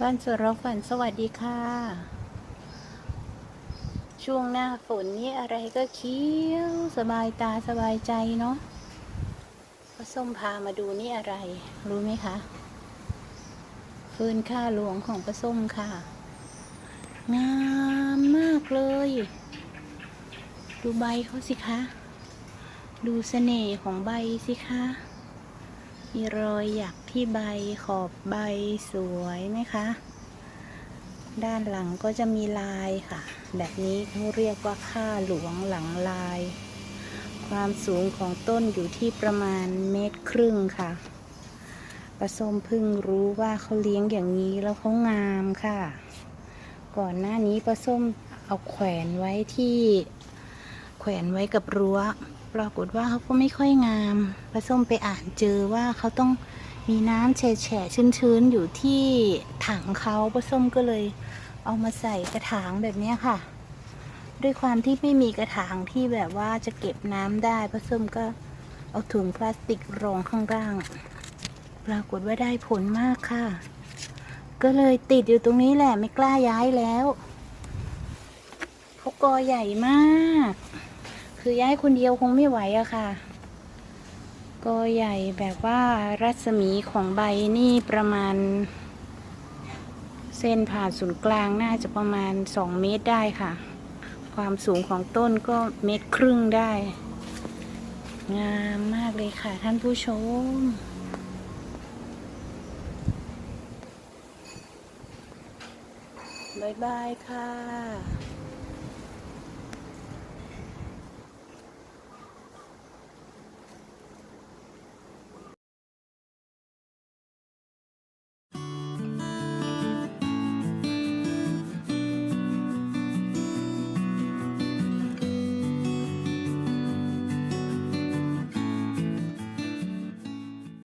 บ้านสวนเรฝันสวัสดีค่ะ ช่วงหน้าฝนนี่อะไรก็เคี้ยวสบายตาสบายใจเนาะป้าส้มพามาดูนี่อะไร รู้ไหมคะฟืนค่าหลวงของป้าส้มค่ะ งามมากเลย ดูใบเขาสิคะ ดูเสน่ห์ของใบสิคะ มีรอยหยักที่ใบขอบใบสวยไหมคะ ด้านหลังก็จะมีลายค่ะ แบบนี้เขาเรียกว่าค่าหลวงหลังลาย ความสูงของต้นอยู่ที่ประมาณเมตรครึ่งค่ะประสมเพึ่งรู้ว่าเขาเลี้ยงอย่างนี้แล้วเขางามค่ะ ก่อนหน้านี้ประส้มเอาแขวนไว้ที่ แขวนไว้กับรั้ว ปรากฏว่าเขาก็ไม่ค่อยงามประส้มไปอ่านเจอว่าเขาต้องมีน้ำแฉะชื้นๆ อยู่ที่ถังเขาประส้มก็เลยเอามาใส่กระถางแบบนี้ค่ะ ด้วยความที่ไม่มีกระถางที่แบบว่าจะเก็บน้ำได้ประส้มก็เอาถุงพลาสติกรองข้างล่าง ปรากฏว่าได้ผลมากค่ะ ก็เลยติดอยู่ตรงนี้แหละไม่กล้าย้ายแล้วเขากอใหญ่มาก คือย้ายคนเดียวคงไม่ไหวอะค่ะกอใหญ่แบบว่ารัศมีของใบนี่ประมาณ เส้นผ่านศูนย์กลางน่าจะประมาณ 2 เมตรได้ค่ะ ความสูงของต้นก็เมตรครึ่งได้ งามมากเลยค่ะท่านผู้ชมบายบายค่ะ